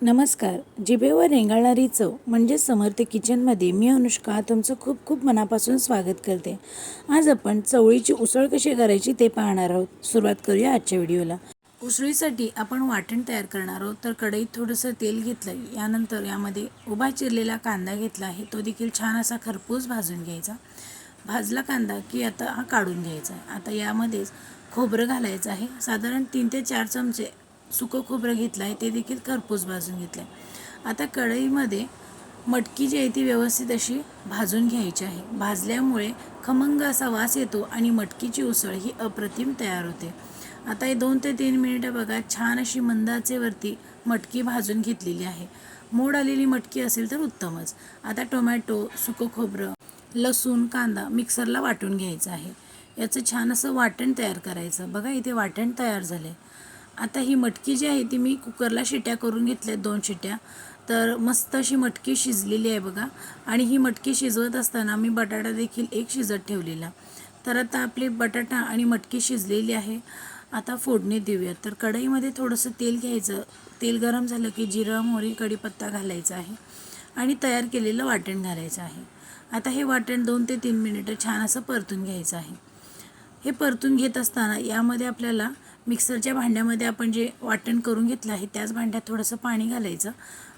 नमस्कार. जिभेवर रेंगाळणारी चव म्हणजे समर्थ किचनमध्ये मी अनुष्का तुमचं खूप खूप मनापासून स्वागत करते. आज आपण चवळीची उसळ कशी करायची ते पाहणार आहोत. सुरुवात करूया आजच्या व्हिडिओला. उसळीसाठी आपण वाटण तयार करणार आहोत तर कढईत थोडंसं तेल घेतलं यानंतर यामध्ये उभा चिरलेला कांदा घेतला आहे. तो देखील छान असा खरपूस भाजून घ्यायचा. भाजला कांदा की आता हा काढून घ्यायचा आहे. आता यामध्येच खोबरं घालायचं आहे. साधारण तीन ते चार चमचे सुकं खोबरं घेतलं आहे ते देखील खरपूस भाजून घेतलं आहे आता कढईमध्ये मटकी जी आहे ती व्यवस्थित अशी भाजून घ्यायची आहे. भाजल्यामुळे खमंग असा वास येतो आणि मटकीची उसळ ही अप्रतिम तयार होते. आता हे दोन ते तीन मिनिटं बघा छान अशी मंदाचेवरती मटकी भाजून घेतलेली आहे. मोड आलेली मटकी असेल तर उत्तमच. आता टोमॅटो सुकं खोबरं लसूण कांदा मिक्सरला वाटून घ्यायचं आहे. याचं छान असं वाटण तयार करायचं. बघा इथे वाटण तयार झालं आहे आता ही मटकी जी आहे ती मी कुकरला शिट्या करून घेतल्या दोन शिट्या. तर मस्त अशी मटकी शिजलेली आहे बघा. आणि ही मटकी शिजवत असताना मी बटाटा देखील एक शिजत ठेवलेला. तर आता आपली बटाटा आणि मटकी शिजलेली आहे. आता फोडणी देऊयात. तर कढईमध्ये थोडंसं तेल घ्यायचं. तेल गरम झालं की जिरं मोहरी कढीपत्ता घालायचा आहे. आणि तयार केलेलं वाटण घालायचं आहे. आता हे वाटण दोन ते तीन मिनिटं छान असं परतून घ्यायचं आहे. हे परतून घेत असताना यामध्ये आपल्याला मिक्सरच्या भांड्यामध्ये आपण जे वाटण करून घेतलं आहे त्याच भांड्यात थोडंसं पाणी घालायचं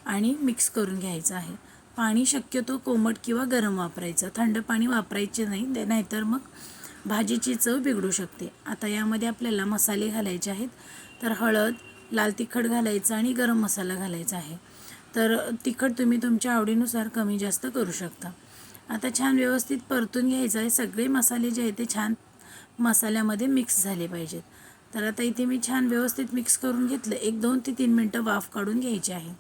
आणि मिक्स करून घ्यायचं आहे. पाणी शक्यतो कोमट किंवा गरम वापरायचं. थंड पाणी वापरायचे नाही नाहीतर मग भाजीची चव बिघडू शकते. आता यामध्ये आपल्याला मसाले घालायचे आहेत. तर हळद लाल तिखट घालायचं आणि गरम मसाला घालायचा आहे. तर तिखट तुम्ही तुमच्या आवडीनुसार कमी जास्त करू शकता. आता छान व्यवस्थित परतून घ्यायचं आहे. सगळे मसाले जे आहेत ते छान मसाल्यामध्ये मिक्स झाले पाहिजेत. तर आता इथे मी छान व्यवस्थित मिक्स करून घेतलं. एक दोन ते तीन मिनटं वाफ काढून घ्यायची आहे.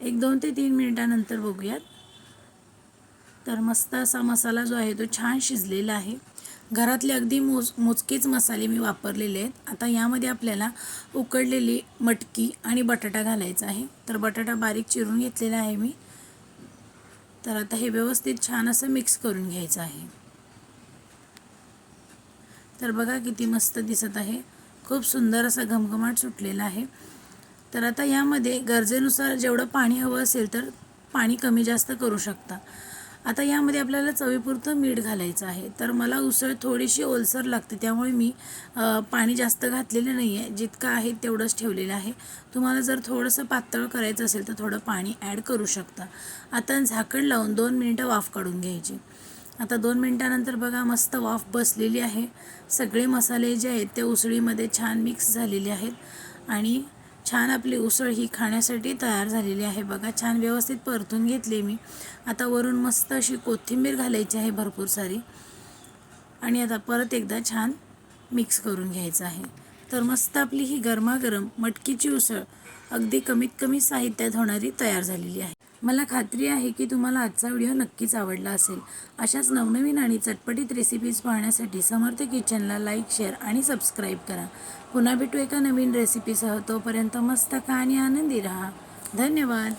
एक दोन ते तीन मिनटानंतर बघूयात. तर मस्त असा मसाला जो आहे तो छान शिजलेला आहे. घरातले अगदी मोज मोजकेच मसाले मी वापरलेले आहेत. आता यामध्ये आपल्याला उकडलेली मटकी आणि बटाटा घालायचा आहे. तर बटाटा बारीक चिरून घेतलेला आहे मी. तर आता हे व्यवस्थित छान असं मिक्स करून घ्यायचं आहे. तर बघा किती मस्त दिसत आहे. खूप सुंदर असा घमघमाट सुटलेला आहे. तर आता यामध्ये गरजेनुसार जेवढं पाणी हवं असेल तर पाणी कमी जास्त करू शकता. आता यामध्ये आपल्याला चवीपुरतं मीठ घालायचं आहे. तर मला उसळ थोडीशी ओलसर लागते त्यामुळे मी पाणी जास्त घातलेलं नाही आहे जितकं आहे तेवढंच ठेवलेलं आहे. तुम्हाला जर थोडंसं पातळ करायचं असेल तर थोडं पाणी ॲड करू शकता. आता झाकण लावून दोन मिनटं वाफ काढून घ्यायची. आता दोन मिनटानंतर बघा मस्त वाफ बसलेली आहे. सगळे मसाले जे आहेत ते उसळीमध्ये छान मिक्स झालेले आहेत. आणि छान आपली उसळ ही खाण्यासाठी तयार झालेली आहे. बघा छान व्यवस्थित परतून घेतली मी. आता वरून मस्त अशी कोथिंबीर घालायची आहे भरपूर सारी. आणि आता परत एकदा छान मिक्स करून घ्यायचं आहे. तर मस्त आपली ही गरमागरम मटकीची उसळ अगदी कमीत कमी साहित्यात होणारी तयार झालेली आहे. मला खात्री आहे की तुम्हाला आजचा व्हिडिओ नक्कीच आवडला असेल. अशाच नवनवीन आणि चटपटीत रेसिपीज पाहण्यासाठी समर्थ किचनला लाईक शेअर आणि सबस्क्राईब करा. पुन्हा भेटू एका नवीन रेसिपीसह तोपर्यंत मस्त खा आणि आनंदी राहा. धन्यवाद.